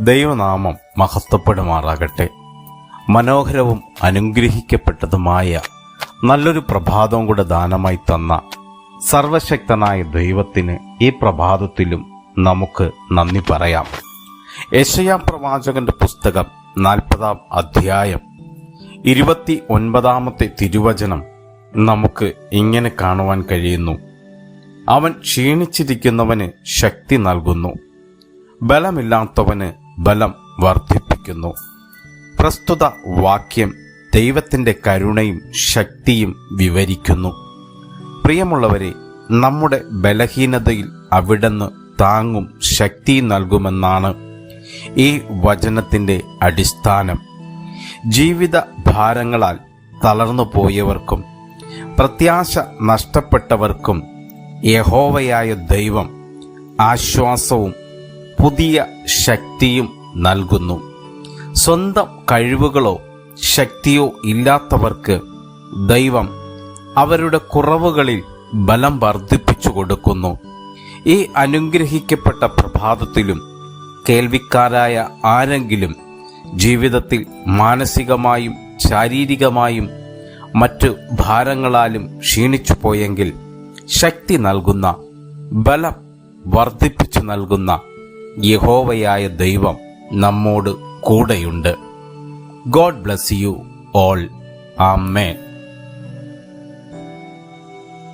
ദൈവനാമം മഹത്വപ്പെടുമാറാകട്ടെ. മനോഹരവും അനുഗ്രഹിക്കപ്പെട്ടതുമായ നല്ലൊരു പ്രഭാതവും കൂടെ ദാനമായി തന്ന സർവശക്തനായ ദൈവത്തിന് ഈ പ്രഭാതത്തിലും നമുക്ക് നന്ദി പറയാം. യശയാ പ്രവാചകന്റെ പുസ്തകം നാൽപ്പതാം അധ്യായം ഇരുപത്തി ഒൻപതാമത്തെ തിരുവചനം നമുക്ക് ഇങ്ങനെ കാണുവാൻ കഴിയുന്നു. അവൻ ക്ഷീണിച്ചിരിക്കുന്നവന് ശക്തി നൽകുന്നു. ബലമില്ലാത്തവന് ബലം വർദ്ധിപ്പിക്കുന്നു. പ്രസ്തുത വാക്യം ദൈവത്തിന്റെ കരുണയും ശക്തിയും വിവരിക്കുന്നു. പ്രിയമുള്ളവരെ നമ്മുടെ ബലഹീനതയിൽ അവിടുന്ന് താങ്ങും ശക്തി നൽകുമെന്നാണ് ഈ വചനത്തിന്റെ അടിസ്ഥാനം. ജീവിത ഭാരങ്ങളാൽ തളർന്നു പോയവർക്കും പ്രത്യാശ നഷ്ടപ്പെട്ടവർക്കും യഹോവയായ ദൈവം ആശ്വാസവും പുതിയ ശക്തിയും നൽകുന്നു. സ്വന്തം കഴിവുകളോ ശക്തിയോ ഇല്ലാത്തവർക്ക് ദൈവം അവരുടെ കുറവുകളിൽ ബലം വർദ്ധിപ്പിച്ചു കൊടുക്കുന്നു. ഈ അനുഗ്രഹിക്കപ്പെട്ട പ്രഭാതത്തിലും കേൾവിക്കാരായ ആരെങ്കിലും ജീവിതത്തിൽ മാനസികമായും ശാരീരികമായും മറ്റു ഭാരങ്ങളാലും ക്ഷീണിച്ചു പോയെങ്കിൽ ശക്തി നൽകുന്ന ബലം വർദ്ധിപ്പിച്ചു നൽകുന്ന യഹോവയായ ദൈവം നമ്മോട് കൂടെയുണ്ട്. God bless you all amen